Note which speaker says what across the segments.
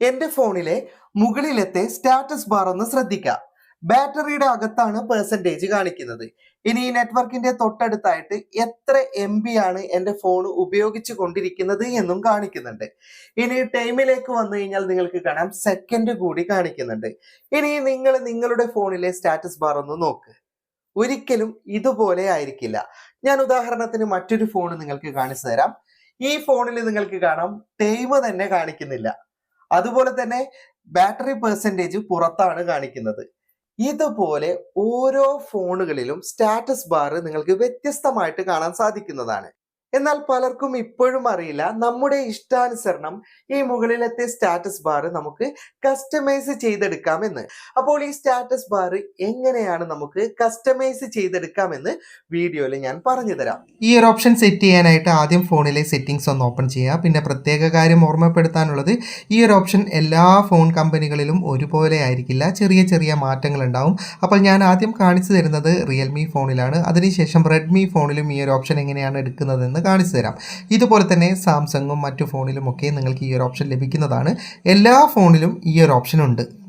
Speaker 1: എന്റെ ഫോണിലെ മുകളിലത്തെ സ്റ്റാറ്റസ് ബാർ ഒന്ന് ശ്രദ്ധിക്കാം. ബാറ്ററിയുടെ അകത്താണ് പെർസെന്റേജ് കാണിക്കുന്നത്. ഇനി ഈ നെറ്റ്വർക്കിന്റെ തൊട്ടടുത്തായിട്ട് എത്ര എം ബി ആണ് എന്റെ ഫോൺ ഉപയോഗിച്ചു കൊണ്ടിരിക്കുന്നത് എന്നും കാണിക്കുന്നുണ്ട്. ഇനി ടൈമിലേക്ക് വന്നു കഴിഞ്ഞാൽ നിങ്ങൾക്ക് കാണാം സെക്കൻഡ് കൂടി കാണിക്കുന്നുണ്ട്. ഇനി നിങ്ങൾ നിങ്ങളുടെ ഫോണിലെ സ്റ്റാറ്റസ് ബാർ ഒന്ന് നോക്ക്. ഒരിക്കലും ഇതുപോലെ ആയിരിക്കില്ല. ഞാൻ ഉദാഹരണത്തിന് മറ്റൊരു ഫോൺ നിങ്ങൾക്ക് കാണിച്ചു തരാം. ഈ ഫോണിൽ നിങ്ങൾക്ക് കാണാം ടൈം തന്നെ കാണിക്കുന്നില്ല. അതുപോലെ തന്നെ ബാറ്ററി പെർസെന്റേജ് പുറത്താണ് കാണിക്കുന്നത്. ഇതുപോലെ ഓരോ ഫോണുകളിലും സ്റ്റാറ്റസ് ബാർ നിങ്ങൾക്ക് വ്യത്യസ്തമായിട്ട് കാണാൻ സാധിക്കുന്നതാണ്. എന്നാൽ പലർക്കും ഇപ്പോഴും അറിയില്ല. നമ്മുടെ ഇഷ്ടാനുസരണം ഈ മുകളിലത്തെ സ്റ്റാറ്റസ് ബാർ നമുക്ക് കസ്റ്റമൈസ് ചെയ്തെടുക്കാമെന്ന്. അപ്പോൾ ഈ സ്റ്റാറ്റസ് ബാർ എങ്ങനെയാണ് നമുക്ക് കസ്റ്റമൈസ് ചെയ്തെടുക്കാമെന്ന് വീഡിയോയിൽ ഞാൻ പറഞ്ഞു തരാം
Speaker 2: ഈ ഒരു ഓപ്ഷൻ സെറ്റ് ചെയ്യാനായിട്ട് ആദ്യം ഫോണിലെ സെറ്റിംഗ്സ് ഒന്ന് ഓപ്പൺ ചെയ്യുക. പിന്നെ പ്രത്യേക കാര്യം ഓർമ്മപ്പെടുത്താനുള്ളത് ഈ ഒരു ഓപ്ഷൻ എല്ലാ ഫോൺ കമ്പനികളിലും ഒരുപോലെ ആയിരിക്കില്ല. ചെറിയ ചെറിയ മാറ്റങ്ങൾ ഉണ്ടാവും. അപ്പോൾ ഞാൻ ആദ്യം കാണിച്ചു തരുന്നത് റിയൽമി ഫോണിലാണ് അതിനുശേഷം റെഡ്മി ഫോണിലും ഈ ഒരു ഓപ്ഷൻ എങ്ങനെയാണ് എടുക്കുന്നതെന്ന് കാണിച്ചു തരാം. ഇതുപോലെ തന്നെ സാംസങ്ങും മറ്റു ഫോണിലുമൊക്കെ നിങ്ങൾക്ക് ഈ ഒരു ഓപ്ഷൻ ലഭിക്കുന്നതാണ്. എല്ലാ ഫോണിലും ഈ ഒരു ഓപ്ഷൻ ഉണ്ട്.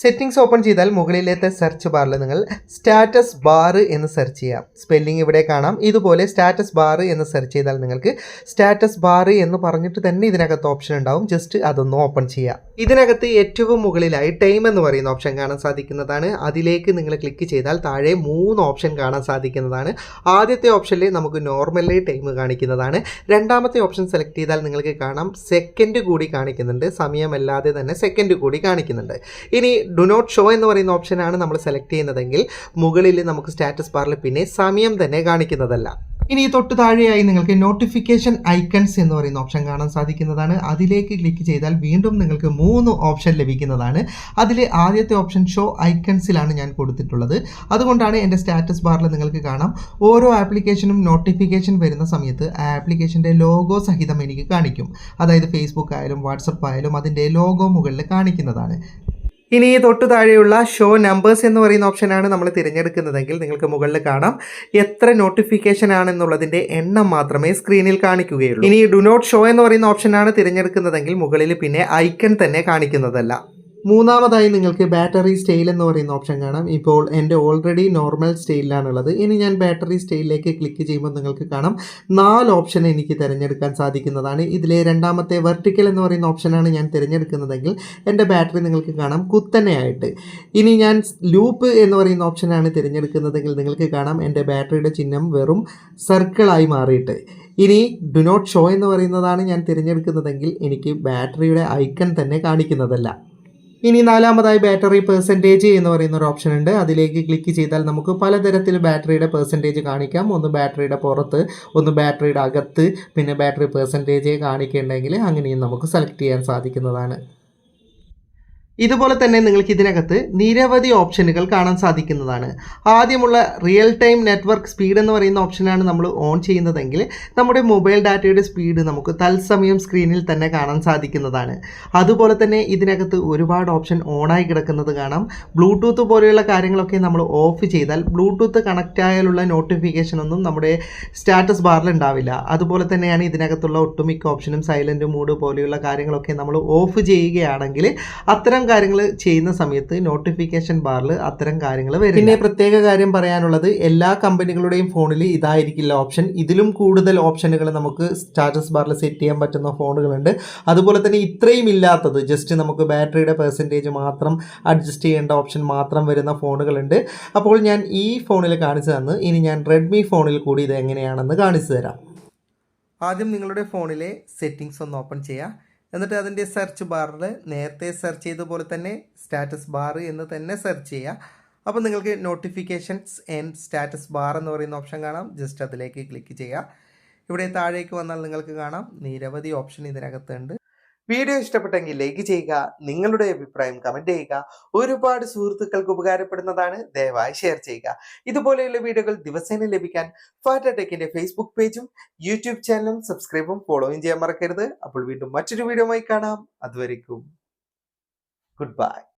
Speaker 2: സെറ്റിംഗ്സ് ഓപ്പൺ ചെയ്താൽ മുകളിലത്തെ സെർച്ച് ബാറിൽ നിങ്ങൾ സ്റ്റാറ്റസ് ബാർ എന്ന് സെർച്ച് ചെയ്യാം. സ്പെല്ലിംഗ് ഇവിടെ കാണാം. ഇതുപോലെ സ്റ്റാറ്റസ് ബാർ എന്ന് സെർച്ച് ചെയ്താൽ നിങ്ങൾക്ക് സ്റ്റാറ്റസ് ബാർ എന്ന് പറഞ്ഞിട്ട് തന്നെ ഇതിനകത്ത് ഓപ്ഷൻ ഉണ്ടാവും. ജസ്റ്റ് അതൊന്ന് ഓപ്പൺ ചെയ്യാം. ഇതിനകത്ത് ഏറ്റവും മുകളിലായി ടൈം എന്ന് പറയുന്ന ഓപ്ഷൻ കാണാൻ സാധിക്കുന്നതാണ്. അതിലേക്ക് നിങ്ങൾ ക്ലിക്ക് ചെയ്താൽ താഴെ മൂന്ന് ഓപ്ഷൻ കാണാൻ സാധിക്കുന്നതാണ്. ആദ്യത്തെ ഓപ്ഷനിൽ നമുക്ക് നോർമലി ടൈം കാണിക്കുന്നതാണ്. രണ്ടാമത്തെ ഓപ്ഷൻ സെലക്ട് ചെയ്താൽ നിങ്ങൾക്ക് കാണാം. സെക്കൻഡ് കൂടി കാണിക്കുന്നുണ്ട്. സമയമല്ലാതെ തന്നെ സെക്കൻഡ് കൂടി കാണിക്കുന്നുണ്ട്. ഇനി ഡു നോട്ട് ഷോ എന്ന് പറയുന്ന ഓപ്ഷനാണ് നമ്മൾ സെലക്ട് ചെയ്യുന്നതെങ്കിൽ മുകളിൽ നമുക്ക് സ്റ്റാറ്റസ് ബാറിൽ പിന്നെ സമയം തന്നെ കാണിക്കുന്നതല്ല. ഇനി തൊട്ട് താഴെയായി നിങ്ങൾക്ക് നോട്ടിഫിക്കേഷൻ ഐക്കൺസ് എന്ന് പറയുന്ന ഓപ്ഷൻ കാണാൻ സാധിക്കുന്നതാണ്. അതിലേക്ക് ക്ലിക്ക് ചെയ്താൽ വീണ്ടും നിങ്ങൾക്ക് മൂന്ന് ഓപ്ഷൻ ലഭിക്കുന്നതാണ്. അതിൽ ആദ്യത്തെ ഓപ്ഷൻ ഷോ ഐക്കൺസിലാണ് ഞാൻ കൊടുത്തിട്ടുള്ളത്. അതുകൊണ്ടാണ് എന്റെ സ്റ്റാറ്റസ് ബാറിൽ നിങ്ങൾക്ക് കാണാം. ഓരോ ആപ്ലിക്കേഷനും നോട്ടിഫിക്കേഷൻ വരുന്ന സമയത്ത് ആ ആപ്ലിക്കേഷന്റെ ലോഗോ സഹിതം എനിക്ക് കാണിക്കും. അതായത് ഫേസ്ബുക്ക് ആയാലും വാട്സപ്പ് ആയാലും അതിന്റെ ലോഗോ മുകളിൽ കാണിക്കുന്നതാണ്. ഇനി തൊട്ട് താഴെയുള്ള ഷോ നമ്പേഴ്സ് എന്ന് പറയുന്ന ഓപ്ഷനാണ് നമ്മൾ തിരഞ്ഞെടുക്കുന്നതെങ്കിൽ നിങ്ങൾക്ക് മുകളിൽ കാണാം. എത്ര നോട്ടിഫിക്കേഷൻ ആണെന്നുള്ളതിന്റെ എണ്ണം മാത്രമേ സ്ക്രീനിൽ കാണിക്കുകയുള്ളൂ. ഇനി ഡു നോട്ട് ഷോ എന്ന് പറയുന്ന ഓപ്ഷനാണ് തിരഞ്ഞെടുക്കുന്നതെങ്കിൽ മുകളിൽ പിന്നെ ഐക്കൺ തന്നെ കാണിക്കുന്നതല്ല. മൂന്നാമതായി നിങ്ങൾക്ക് ബാറ്ററി സ്റ്റെയിൽ എന്ന് പറയുന്ന ഓപ്ഷൻ കാണാം. ഇപ്പോൾ എന്റെ ഓൾറെഡി നോർമൽ സ്റ്റെയിലാണുള്ളത് ഇനി ഞാൻ ബാറ്ററി സ്റ്റെയിലേക്ക് ക്ലിക്ക് ചെയ്യുമ്പോൾ നിങ്ങൾക്ക് കാണാം. നാല് ഓപ്ഷൻ എനിക്ക് തിരഞ്ഞെടുക്കാൻ സാധിക്കുന്നതാണ്. ഇതിലെ രണ്ടാമത്തെ വെർട്ടിക്കൽ എന്ന് പറയുന്ന ഓപ്ഷനാണ് ഞാൻ തിരഞ്ഞെടുക്കുന്നതെങ്കിൽ എന്റെ ബാറ്ററി നിങ്ങൾക്ക് കാണാം കുത്തനെയായിട്ട്. ഇനി ഞാൻ ലൂപ്പ് എന്ന് പറയുന്ന ഓപ്ഷനാണ് തിരഞ്ഞെടുക്കുന്നതെങ്കിൽ നിങ്ങൾക്ക് കാണാം. എന്റെ ബാറ്ററിയുടെ ചിഹ്നം വെറും സർക്കിളായി മാറിയിട്ട്. ഇനി ഡു നോട്ട് ഷോ എന്ന് പറയുന്നതാണ് ഞാൻ തിരഞ്ഞെടുക്കുന്നതെങ്കിൽ എനിക്ക് ബാറ്ററിയുടെ ഐക്കൺ തന്നെ കാണിക്കുന്നതല്ല. ഇനി നാലാമതായി ബാറ്ററി പെർസെന്റേജ് എന്ന് പറയുന്ന ഒരു ഓപ്ഷൻ ഉണ്ട്. അതിലേക്ക് ക്ലിക്ക് ചെയ്താൽ നമുക്ക് പലതരത്തിൽ ബാറ്ററിയുടെ പെർസെന്റേജ് കാണിക്കാം. ഒന്ന് ബാറ്ററിയുടെ പുറത്ത് ഒന്ന് ബാറ്ററിയുടെ അകത്ത് പിന്നെ ബാറ്ററി പെർസെന്റേജ് കാണിക്കേണ്ടെങ്കിൽ അങ്ങനെയും നമുക്ക് സെലക്ട് ചെയ്യാൻ സാധിക്കുന്നതാണ്. ഇതുപോലെ തന്നെ നിങ്ങൾക്ക് ഇതിനകത്ത് നിരവധി ഓപ്ഷനുകൾ കാണാൻ സാധിക്കുന്നതാണ്. ആദ്യമുള്ള റിയൽ ടൈം നെറ്റ്വർക്ക് സ്പീഡ് എന്ന് പറയുന്ന ഓപ്ഷനാണ് നമ്മൾ ഓൺ ചെയ്യുന്നതെങ്കിൽ നമ്മുടെ മൊബൈൽ ഡാറ്റയുടെ സ്പീഡ് നമുക്ക് തത്സമയം സ്ക്രീനിൽ തന്നെ കാണാൻ സാധിക്കുന്നതാണ്. അതുപോലെ തന്നെ ഇതിനകത്ത് ഒരുപാട് ഓപ്ഷൻ ഓണായി കിടക്കുന്നത് കാണാം. ബ്ലൂടൂത്ത് പോലെയുള്ള കാര്യങ്ങളൊക്കെ നമ്മൾ ഓഫ് ചെയ്താൽ ബ്ലൂടൂത്ത് കണക്റ്റ് ആയാലുള്ള നോട്ടിഫിക്കേഷൻ ഒന്നും നമ്മുടെ സ്റ്റാറ്റസ് ബാറിൽ ഉണ്ടാവില്ല. അതുപോലെ തന്നെയാണ് ഇതിനകത്തുള്ള ഒട്ടുമിക്ക ഓപ്ഷനും സൈലന്റ് മൂഡ് പോലെയുള്ള കാര്യങ്ങളൊക്കെ നമ്മൾ ഓഫ് ചെയ്യുകയാണെങ്കിൽ അത്തരം കാര്യങ്ങൾ ചെയ്യുന്ന സമയത്ത് നോട്ടിഫിക്കേഷൻ ബാറിൽ അത്തരം കാര്യങ്ങൾ വരും പിന്നെ പ്രത്യേക കാര്യം പറയാനുള്ളത് എല്ലാ കമ്പനികളുടെയും ഫോണിൽ ഇതായിരിക്കില്ല ഓപ്ഷൻ ഇതിലും കൂടുതൽ ഓപ്ഷനുകൾ നമുക്ക് സ്റ്റാറ്റസ് ബാറിൽ സെറ്റ് ചെയ്യാൻ പറ്റുന്ന ഫോണുകളുണ്ട്. അതുപോലെ തന്നെ ഇത്രയും ഇല്ലാത്തത് ജസ്റ്റ് നമുക്ക് ബാറ്ററിയുടെ പെർസെന്റേജ് മാത്രം അഡ്ജസ്റ്റ് ചെയ്യേണ്ട ഓപ്ഷൻ മാത്രം വരുന്ന ഫോണുകളുണ്ട്. അപ്പോൾ ഞാൻ ഈ ഫോണിൽ കാണിച്ചു തന്ന്. ഇനി ഞാൻ റെഡ്മി ഫോണിൽ കൂടി ഇത് എങ്ങനെയാണെന്ന് കാണിച്ചു തരാം. ആദ്യം നിങ്ങളുടെ ഫോണിലെ സെറ്റിങ്സ് ഒന്ന് ഓപ്പൺ ചെയ്യുക എന്നിട്ട് അതിന്റെ സെർച്ച് ബാറിൽ നേരത്തെ സെർച്ച് ചെയ്ത പോലെ തന്നെ സ്റ്റാറ്റസ് ബാർ എന്ന് തന്നെ സെർച്ച് ചെയ്യുക അപ്പോൾ നിങ്ങൾക്ക് നോട്ടിഫിക്കേഷൻസ് ആൻഡ് സ്റ്റാറ്റസ് ബാർ എന്ന് പറയുന്ന ഓപ്ഷൻ കാണാം. ജസ്റ്റ് അതിലേക്ക് ക്ലിക്ക് ചെയ്യുക ഇവിടെ താഴേക്ക് വന്നാൽ നിങ്ങൾക്ക് കാണാം. നിരവധി ഓപ്ഷൻ ഇതിനകത്തുണ്ട്.
Speaker 1: വീഡിയോ ഇഷ്ടപ്പെട്ടെങ്കിൽ ലൈക്ക് ചെയ്യുക നിങ്ങളുടെ അഭിപ്രായം കമന്റ് ചെയ്യുക ഒരുപാട് സുഹൃത്തുക്കൾക്ക് ഉപകാരപ്പെടുന്നതാണ് ദയവായി ഷെയർ ചെയ്യുക. ഇതുപോലെയുള്ള വീഡിയോകൾ ദിവസേന ലഭിക്കാൻ ഫാറ്റ ടെക്കിന്റെ ഫേസ്ബുക്ക് പേജും യൂട്യൂബ് ചാനലും സബ്സ്ക്രൈബും ഫോളോയും ചെയ്യാൻ മറക്കരുത്. അപ്പോൾ വീണ്ടും മറ്റൊരു വീഡിയോ കാണാം. അതുവരെക്കും ഗുഡ് ബൈ